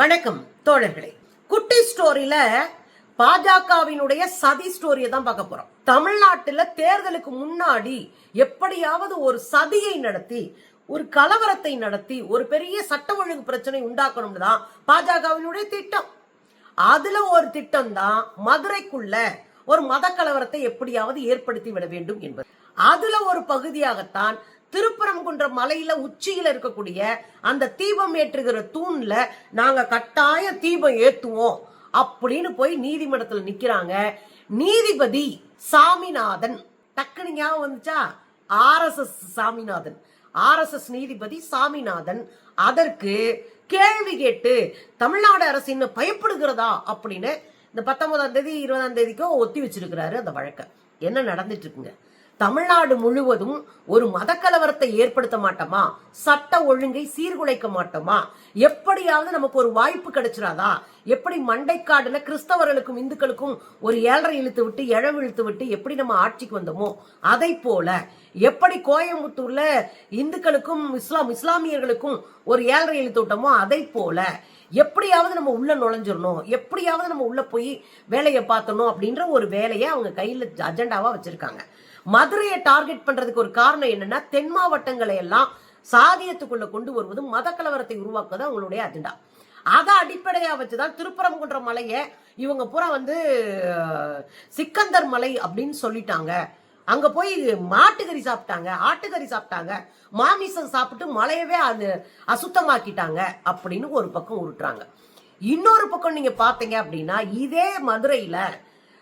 வணக்கம் தோழர்களே. குட்டி ஸ்டோரியில பாஜகவினுடைய சதி ஸ்டோரியை தான் பார்க்க போறோம். தமிழ்நாட்டுல தேர்தலுக்கு முன்னாடி எப்படியாவது ஒரு சதியை நடத்தி ஒரு கலவரத்தை நடத்தி ஒரு பெரிய சட்ட ஒழுங்கு பிரச்சனை உண்டாக்கணும்னு தான் பாஜகவினுடைய திட்டம். அதுல ஒரு திட்டம் தான் மதுரைக்குள்ள ஒரு மத கலவரத்தை எப்படியாவது ஏற்படுத்தி விட வேண்டும் என்பது. அதுல ஒரு பகுதியாகத்தான் திருப்பரங்குன்ற மலையில உச்சியில இருக்கக்கூடிய அந்த தீபம் ஏற்றுகிற தூண்ல நாங்க கட்டாய தீபம் ஏத்துவோம் அப்படின்னு போய் நீதிமன்றத்துல நிக்கிறாங்க. நீதிபதி சாமிநாதன். டக்குனு ஞாபகம் வந்துச்சா? ஆர்எஸ்எஸ் சாமிநாதன். ஆர்எஸ்எஸ் நீதிபதி சாமிநாதன். அதற்கு கேள்வி கேட்டு தமிழ்நாடு அரசு இன்னும் பயப்படுகிறதா? அப்படின்னு இந்த பத்தொன்பதாம் தேதி இருபதாம் தேதிக்கும் ஒத்தி வச்சிருக்கிறாரு அந்த வழக்கம் என்ன நடந்துட்டு இருக்குங்க? தமிழ்நாடு முழுவதும் ஒரு மதக்கலவரத்தை ஏற்படுத்த மாட்டோமா? சட்ட ஒழுங்கை சீர்குலைக்க மாட்டோமா? எப்படியாவது நமக்கு ஒரு வாய்ப்பு கிடைச்சிடாதா எப்படி மண்டைக்காடுல கிறிஸ்தவர்களுக்கும் இந்துக்களுக்கும் ஒரு ஏழரை இழுத்து விட்டு இழவு இழுத்து விட்டு எப்படி நம்ம ஆட்சிக்கு வந்தோமோ? அதை போல எப்படி கோயம்புத்தூர்ல இந்துக்களுக்கும் இஸ்லாம் இஸ்லாமியர்களுக்கும் ஒரு ஏழரை இழுத்து விட்டோமோ? அதை போல எப்படியாவது நம்ம உள்ள நுழைஞ்சிடணும் எப்படியாவது நம்ம உள்ள போய் வேலையை பார்த்தணும் அப்படின்ற ஒரு வேலையை அவங்க கையில அஜெண்டாவா வச்சிருக்காங்க. மதுரையை டார்கெட் பண்றதுக்கு ஒரு காரணம் என்னன்னா தென் மாவட்டங்களை எல்லாம் சாதியத்துக்குள்ள கொண்டு வருவதும் மத கலவரத்தை உருவாக்குவது அவங்களுடைய அஜெண்டா அதை அடிப்படையா வச்சுதான் திருப்பரங்குன்ற மலையை இவங்க பூரா வந்து சிக்கந்தர் மலை அப்படின்னு சொல்லிட்டாங்க. அங்க போய் மாட்டுக்கறி சாப்பிட்டாங்க ஆட்டுக்கறி சாப்பிட்டாங்க. மாமிசம் சாப்பிட்டு மலையவே அது அசுத்தமாக்கிட்டாங்க அப்படின்னு ஒரு பக்கம் உருட்டுறாங்க. இன்னொரு பக்கம் நீங்க பாத்தீங்க அப்படின்னா இதே மதுரையில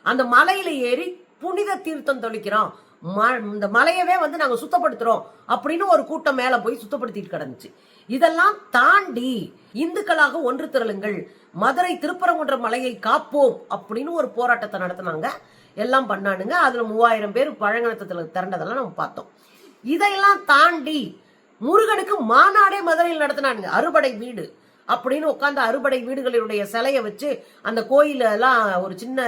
அந்த மலையில ஏறி புனித தீர்த்தம் தொளிக்கிறோம். இந்த மலையவே வந்து நாங்கள் சுத்தப்படுத்துறோம் அப்படின்னு ஒரு கூட்டம் மேலே போய் சுத்தப்படுத்திட்டு கிடந்துச்சு. இதெல்லாம் தாண்டி இந்துக்களாக ஒன்று திரளுங்கள் மதுரை திருப்பரங்குன்ற மலையை காப்போம் அப்படின்னு ஒரு போராட்டத்தை நடத்தினாங்க. எல்லாம் பண்ணானுங்க. அதில் மூவாயிரம் பேர் பழங்கணத்தில் திரண்டதெல்லாம் நம்ம பார்த்தோம். இதையெல்லாம் தாண்டி முருகனுக்கு மாநாடே மதுரையில் நடத்தினானுங்க. அறுபடை வீடு அப்படின்னு உட்காந்து அறுபடை வீடுகளினுடைய சிலையை வச்சு அந்த கோயிலெல்லாம் ஒரு சின்ன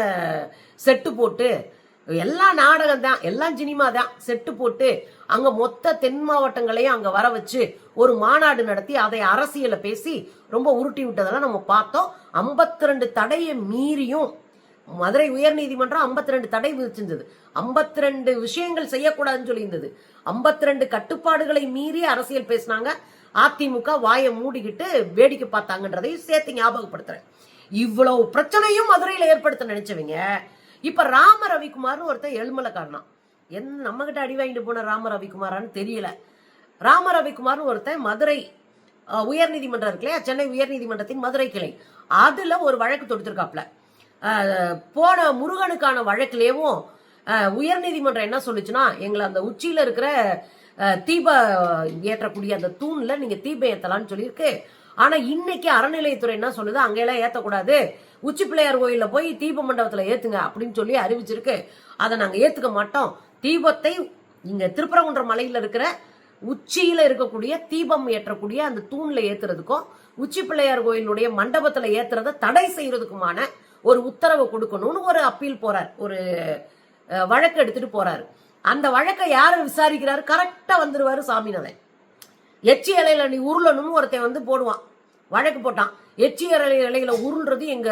செட்டு போட்டு எல்லாம் நாடகம் தான் எல்லாம் சினிமா தான். செட்டு போட்டு அங்க மொத்த தென் மாவட்டங்களையும் அங்க வர வச்சு ஒரு மாநாடு நடத்தி அதை அரசியல பேசி ரொம்ப உருட்டி விட்டதெல்லாம் நம்ம பார்த்தோம். 52 ரெண்டு தடையை மீறியும் மதுரை உயர்நீதிமன்றம் 52 ரெண்டு தடை விதிச்சிருந்தது. 52 ரெண்டு விஷயங்கள் செய்யக்கூடாதுன்னு சொல்லியிருந்தது. 52 ரெண்டு கட்டுப்பாடுகளை மீறி அரசியல் பேசினாங்க. அதிமுக வாயை மூடிக்கிட்டு வேடிக்கை பார்த்தாங்கன்றதையும் சேர்த்து ஞாபகப்படுத்துறேன். இவ்வளவு பிரச்சனையும் மதுரையில ஏற்படுத்த நினைச்சவங்க இப்ப ராம ரவிக்குமார்னு ஒருத்தன் எழுமலை என் நம்ம கிட்ட அடி வாங்கிட்டு போன ராம ரவிக்குமாரான்னு தெரியல. ராம ரவிக்குமார்னு ஒருத்தன் மதுரை உயர்நீதிமன்றம் இருக்கு இல்லையா சென்னை உயர்நீதிமன்றத்தின் மதுரை கிளை. அதுல ஒரு வழக்கு தொடுத்திருக்காப்ல. போன முருகனுக்கான வழக்குலேயும் உயர்நீதிமன்றம் என்ன சொல்லுச்சுன்னா எங்களை அந்த உச்சியில இருக்கிற தீப ஏற்றக்கூடிய அந்த தூண்ல நீங்க தீபம் ஏத்தலாம்னு சொல்லியிருக்கு. ஆனா இன்னைக்கு அறநிலையத்துறை என்ன சொல்லுது? அங்கெல்லாம் ஏத்தக்கூடாது. உச்சி பிள்ளையார் கோயிலில் போய் தீப மண்டபத்தில் ஏற்றுங்க அப்படின்னு சொல்லி அறிவிச்சிருக்கு. அதை நாங்கள் ஏற்றுக்க மாட்டோம். தீபத்தை இங்கே திருப்பரங்குன்ற மலையில் இருக்கிற உச்சியில் இருக்கக்கூடிய தீபம் ஏற்றக்கூடிய அந்த தூணில் ஏற்றுறதுக்கும் உச்சி பிள்ளையார் கோயிலுடைய மண்டபத்தில் ஏத்துறத தடை செய்கிறதுக்குமான ஒரு உத்தரவு கொடுக்கணும்னு ஒரு அப்பீல் போகிறார் ஒரு வழக்கு எடுத்துட்டு போறாரு. அந்த வழக்கை யார் விசாரிக்கிறாரு? கரெக்டாக வந்துடுவார் சாமிநாதன் எச்சி இலையில நீ உருளணும்னு ஒருத்தன் வந்து போடுவான். வழக்கு போட்டான். எச்சி இலை இலையில உருள்றது எங்க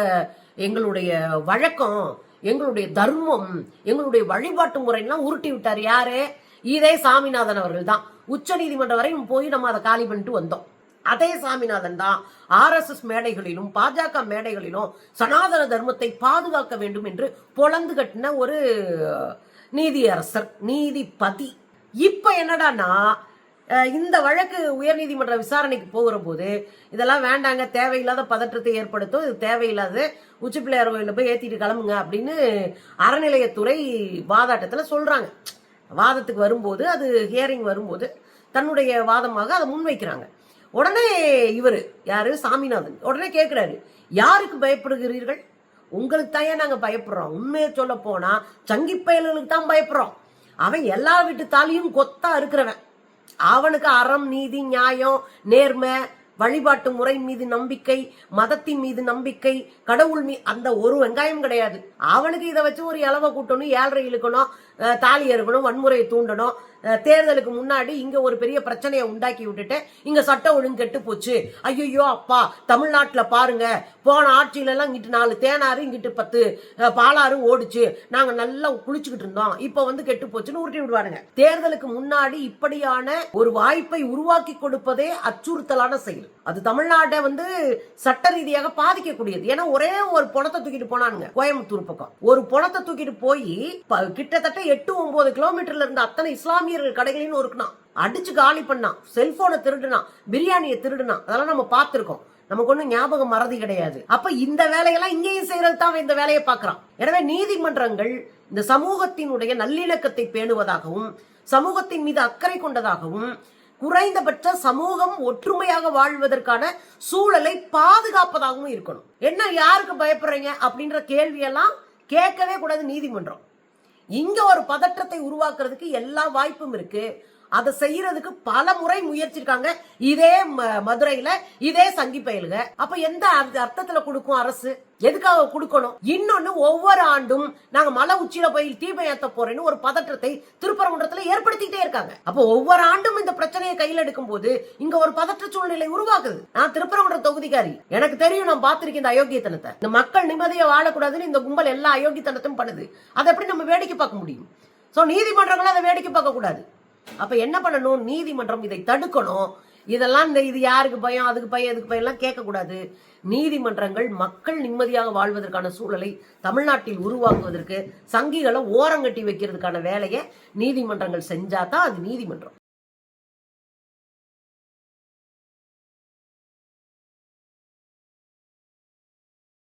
எங்களுடைய வழக்கம் எங்களுடைய தர்மம் எங்களுடைய வழிபாட்டு முறையெல்லாம் உருட்டி விட்டார் யாரு? இதே சாமிநாதன் அவர்கள் தான். உச்ச நீதிமன்றம் வரையும் போய் நம்ம அதை காலி பண்ணிட்டு வந்தோம். அதே சாமிநாதன் தான் ஆர்எஸ்எஸ் மேடைகளிலும் பாஜக மேடைகளிலும் சனாதன தர்மத்தை பாதுகாக்க வேண்டும் என்று பொழந்து கட்டின ஒரு நீதியரசர் நீதிபதி. இப்ப என்னடான்னா இந்த வழக்கு உயர்நீதிமன்ற விசாரணைக்கு போகிற போது இதெல்லாம் வேண்டாங்க தேவையில்லாத பதற்றத்தை ஏற்படுத்தும் இது தேவையில்லாத உச்சி பிள்ளையார் கோயிலில் போய் ஏற்றிட்டு கிளம்புங்க அப்படின்னு அறநிலையத்துறை வாதாட்டத்தில் சொல்கிறாங்க வாதத்துக்கு வரும்போது அது ஹியரிங் வரும்போது தன்னுடைய வாதமாக அதை முன்வைக்கிறாங்க. உடனே இவர் யாரு? சாமிநாதன். உடனே கேட்குறாரு யாருக்கு பயப்படுகிறீர்கள்? உங்களுக்கு தான் ஏன் பயப்படுறோம். உண்மையை சொல்ல போனால் சங்கி பயல்களுக்கு தான் பயப்படுறோம். அவன் எல்லா வீட்டு தாலியும் கொத்தா இருக்கிறவன் அவனுக்கு அறம் நீதி நியாயம் நேர்மை வழிபாட்டு முறை மீது நம்பிக்கை மதத்தின் மீது நம்பிக்கை கடவுள் மீ அந்த ஒரு வெங்காயம் கிடையாது. அவனுக்கு இதை வச்சு ஒரு இளவை கூட்டணும் ஏழரை இழுக்கணும் தாலி அறுக்கணும் வன்முறையை தூண்டணும். தேர்தலுக்கு முன்னாடி இங்க ஒரு பெரிய பிரச்சனையை உண்டாக்கி விட்டுட்டு இங்க சட்ட ஒழுங்கு கெட்டு போச்சு. ஐயோ அப்பா தமிழ்நாட்டுல பாருங்க. போன ஆட்சியில எல்லாம் இங்கிட்டு நாலு தேனாறு இங்கிட்டு பத்து பாலாறு ஓடுச்சு. நாங்க நல்லா குளிச்சுக்கிட்டு இருந்தோம். இப்ப வந்து கெட்டு போச்சுன்னு உருட்டி விடுவாருங்க தேர்தலுக்கு முன்னாடி இப்படியான ஒரு வாய்ப்பை உருவாக்கி கொடுப்பதே அச்சுறுத்தலான செயல். அது தமிழ்நாட்டை வந்து சட்ட ரீதியாக பாதிக்கக்கூடியது. ஏன்னா ஒரே ஒரு பணத்தை தூக்கிட்டு போனானுங்க கோயம்புத்தூர் பக்கம். ஒரு பணத்தை தூக்கிட்டு போய் கிட்டத்தட்ட எட்டு ஒன்பது கிலோமீட்டர்ல இருந்த அத்தனை இஸ்லாமியர்கள் கடைகளையும் ஒருக்குனான். அடிச்சு காலி பண்ணான். செல்போனை திருடுனான். பிரியாணியை திருடுனா அதெல்லாம் நம்ம பார்த்துருக்கோம். நமக்கு ஒண்ணும் ஞாபகம் மறதி கிடையாது. அப்ப இந்த வேலையெல்லாம் இங்கேயும் செய்யறது தான் இந்த வேலையை பார்க்கறான். எனவே நீதிமன்றங்கள் இந்த சமூகத்தினுடைய நல்லிணக்கத்தை பேணுவதாகவும் சமூகத்தின் மீது அக்கறை கொண்டதாகவும் குறைந்தபட்ச சமூகம் ஒற்றுமையாக வாழ்வதற்கான சூழலை பாதுகாப்பதாகவும் இருக்கணும். என்ன யாருக்கு பயப்படுறீங்க? அப்படின்ற கேள்வியெல்லாம் கேட்கவே கூடாது நீதிமன்றம். இங்க ஒரு பதற்றத்தை உருவாக்குறதுக்கு எல்லா வாய்ப்பும் இருக்கு. அதை செய்யறதுக்கு பல முறை முயற்சிருக்காங்க. இதே ம- மதுரையில இதே சங்கி பயலுக. அப்ப எந்த அர்த்த- அர்த்தத்துல கொடுக்கும் அரசு? எதுக்காக கொடுக்கணும்? இன்னொன்னு ஒவ்வொரு ஆண்டும் நாங்க மலை உச்சியில போய் தீபம் ஏத்த போறேன்னு ஒரு பதற்றத்தை திருப்பரங்குன்றத்துல ஏற்படுத்திக்கிட்டே இருக்காங்க. அப்போ ஒவ்வொரு ஆண்டும் இந்த பிரச்சனையை கையில் எடுக்கும் போது இங்க ஒரு பதற்ற சூழ்நிலை உருவாக்குது. நான் திருப்பரங்குன்ற தொகுதிக்காரி. எனக்கு தெரியும் நான் பார்த்திருக்கேன் இந்த அயோக்கியத்தனத்தை. இந்த மக்கள் நிம்மதியை வாழக்கூடாதுன்னு இந்த கும்பல் எல்லா அயோக்கியத்தனத்தையும் பண்ணுது. அதை எப்படி நம்ம வேடிக்கை பார்க்க முடியும்? சோ நீதிமன்றங்களும் அதை வேடிக்கை பார்க்க கூடாது அப்ப என்ன பண்ணணும்? நீதிமன்றம் இதை தடுக்கணும். இதெல்லாம் இந்த இது யாருக்கு பயம்? அதுக்கு பயம் இதுக்கு பயம்? எல்லாம் கேட்கக்கூடாது. நீதிமன்றங்கள் மக்கள் நிம்மதியாக வாழ்வதற்கான சூழலை தமிழ்நாட்டில் உருவாக்குவதற்கு சங்கிகளை ஓரங்கட்டி வைக்கிறதுக்கான வேலையை நீதிமன்றங்கள் செஞ்சாதான் அது நீதிமன்றம்.